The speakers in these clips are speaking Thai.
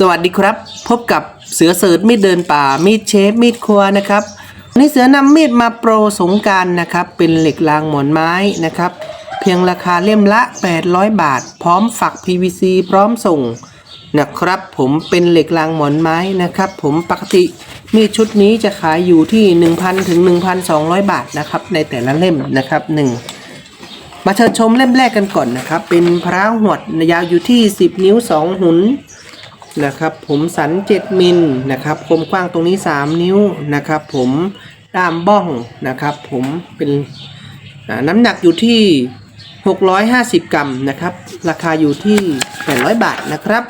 สวัสดีครับ พบกับเสือเสิร์ชมีดเดินป่า มีดเชฟ มีดครัวนะครับวันนี้เสือนำมีดมาโปรสงการนะครับ เป็นเหล็กรางหมอนไม้นะครับ เพียงราคาเล่มละ 800 บาท พร้อมฝัก PVC พร้อมส่งนะครับ ผมเป็นเหล็กรางหมอนไม้นะครับ ผมปกติมีดชุดนี้จะขายอยู่ที่ 1,000 ถึง 1,200 บาทนะครับ ในแต่ละเล่มนะครับหนึ่งมาเชิญชมเล่มแรกกันก่อนนะครับ เป็นพระหวดยาวอยู่ที่ 10 นิ้ว 2 หุน นะครับผมสัน 7 มิลนะครับคมกว้างตรงนี้ 3 นิ้วนะครับผมด้ามบ้องนะครับผมเป็นน้ำหนักอยู่ที่ 650 กรัมนะครับ ราคาอยู่ที่ 800 บาทนะครับ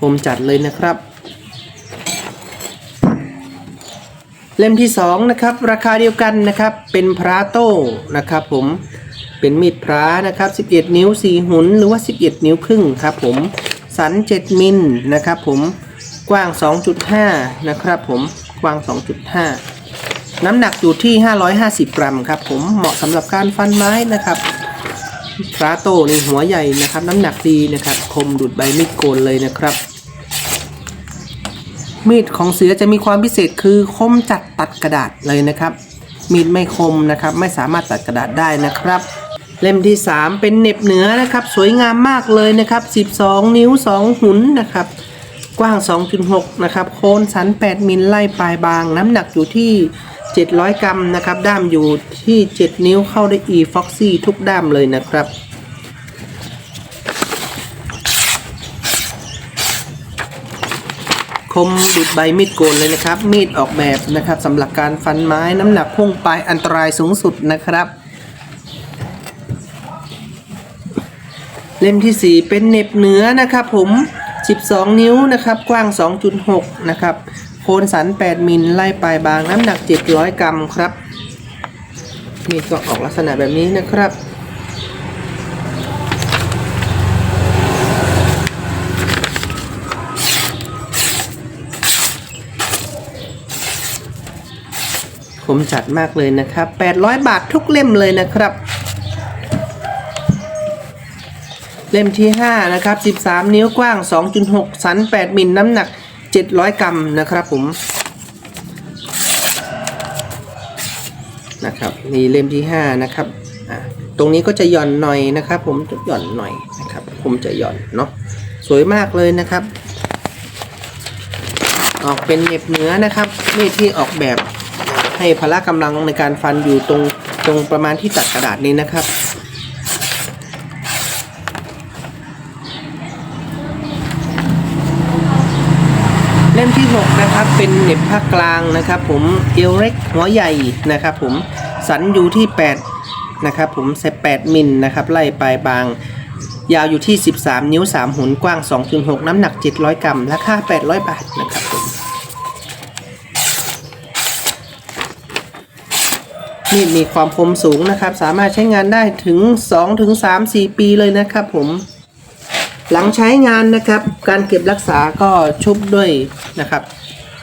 ผมจัดเลยนะครับ เล่มที่ 2 นะครับ ราคาเดียวกันนะครับ เป็นพระโต้นะครับผม เป็นมีดพระนะครับ 11 นิ้ว 4 หุนหรือว่า 11 นิ้วครึ่งครับผม สัน 7 มิลนะครับผม กว้าง 2.5 นะครับผม กว้าง 2.5 น้ำหนักอยู่ที่ 550 กรัมครับผม เหมาะสำหรับการฟันไม้นะครับพระโต้นี่หัวใหญ่นะครับ น้ำหนักดีนะครับ คมดุดใบมีดโกนเลยนะครับ มีดของเสือจะมีความพิเศษคือคมจัดตัดกระดาษเลยนะครับมีดไม่คมนะครับ ไม่สามารถตัดกระดาษได้นะครับ เล่มที่ 3 เป็นเน็บเหนือนะครับ สวยงามมากเลยนะครับ 12 นิ้ว 2 หุนนะครับ กว้าง 2.6 นะครับ โคนสัน 8 มิลไล่ปลายบาง น้ำหนักอยู่ที่ 700 กรัมนะครับ ด้ามอยู่ที่ 7 นิ้วเข้าได้ e foxy ทุกด้ามเลยนะครับคมดุดใบมีดโกนเลยนะครับ มีดออกแบบนะครับสำหรับการฟันไม้น้ำหนักพุ่งไปอันตรายสูงสุดนะครับ เล่มที่ 4 เป็นเน็บเนื้อนะครับผม 12 นิ้วนะครับกว้าง 2.6 นะครับโคนสัน 8 มิลไล่ปลายบางน้ำหนัก 700 กรัมครับ มีดก็ออกลักษณะแบบนี้นะครับผมจัดมากเลยนะครับ 800 บาททุกเล่มเลยนะครับ เล่มที่ 5 นะครับ 13 นิ้วกว้าง 2.6 สัน 8 มิลน้ำหนัก 700 กรัมนะครับผมนะครับนี่เล่มที่ 5 นะครับอะตรงนี้ก็จะหย่อนหน่อยนะครับ ผมจะหย่อนหน่อยนะครับ ผมจะหย่อนเนาะสวยมากเลยนะครับ ออกเป็นเน็บเนื้อนะครับมีดที่ออกแบบให้พละกำลังในการฟันอยู่ตรงตรงประมาณที่ตัดกระดาษนี้นะครับ เล่ม ที่ 6 นะครับ เป็นเหน็บภาคกลางนะครับผมเอวเล็กหัวใหญ่นะครับผมสันอยู่ที่ 8 นะครับผมใส่8มิลนะครับไล่ปลายบาง ยาวอยู่ที่ 13 นิ้ว 3 หุนกว้าง 2.6 น้ำหนัก 700 กรัมราคา 800 บาทนะครับผมมีดมีความคมสูงนะครับ สามารถใช้งานได้ถึง2ถึง3 4 ปีเลยนะครับผม หลังใช้งานนะครับ การเก็บรักษาก็ชุบด้วยนะครับ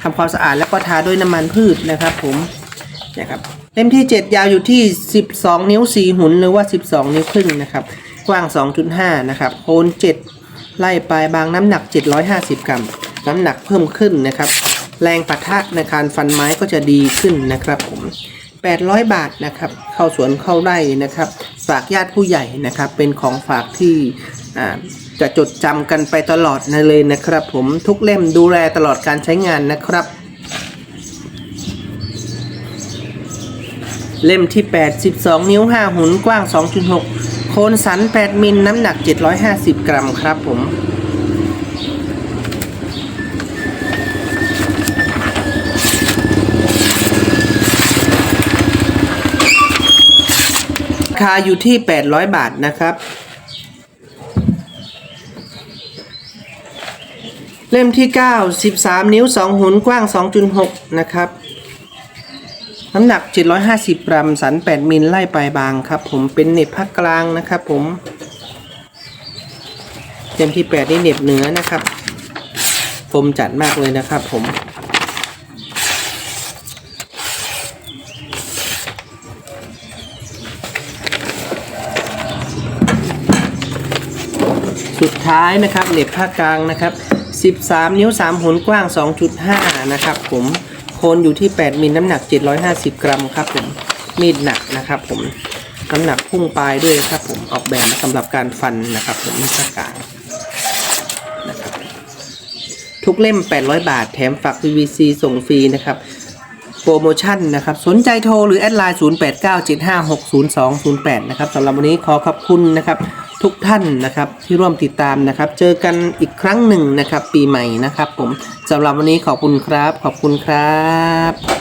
ทำความสะอาดแล้วก็ทาด้วยน้ำมันพืชนะครับ ผมนะครับเล่มที่ 7 ยาวอยู่ที่ 12 นิ้ว 4 หุนหรือว่า 12 นิ้วครึ่งนะครับ กว้าง 2.5 นะครับโคน7 ไล่ปลายบางน้ำหนัก 750 กรัม น้ำหนักเพิ่มขึ้นนะครับ แรงปะทะในการฟันไม้ก็จะดีขึ้นนะครับผม 800 บาทนะครับ เข้าสวนเข้าไร่นะครับ ฝากญาติผู้ใหญ่นะครับ เป็นของฝากที่อ่า จะจดจำกันไปตลอดนะเลยนะครับ ผมทุกเล่มดูแลตลอดการใช้งานนะครับ เล่มที่8 12นิ้ว 5 หุนกว้าง 2.6 โคนสัน 8 มิลน้ำหนัก 750 กรัมครับผมราคาอยู่ที่ 800 บาทนะครับ เล่มที่ 9 13 นิ้ว 2 หุนกว้าง 2.6 นะครับ น้ำหนัก 750 กรัม สัน 8 มิลไล่ปลายบางครับ ผมเป็นเน็บภาคกลางนะครับผม เล่มที่ 8 นี่เน็บเหนือนะครับผมจัดมากเลยนะครับผมสุดท้ายนะครับเหล็บภาคกลางนะครับ 13 นิ้ว 3หุนกว้าง 2.5 นะครับผมโคนอยู่ที่ 8มิลน้ำหนัก 750 กรัมครับผมมีดหนักนะครับผมน้ำหนักพุ่งปลายด้วยครับผมออกแบบมาสำหรับการฟันนะครับผมมีดภากลางนะครับทุกเล่ม 800 บาท แถมฝัก PVC ส่งฟรีนะครับโปรโมชั่นนะครับ สนใจโทรหรือแอดไลน์ 0897560208 นะครับสำหรับวันนี้ขอขอบคุณนะครับ ทุกท่านนะครับที่ร่วมติดตามนะครับ เจอกันอีกครั้งหนึ่งนะครับ ปีใหม่นะครับ ผมสำหรับวันนี้ขอบคุณครับ ขอบคุณครับ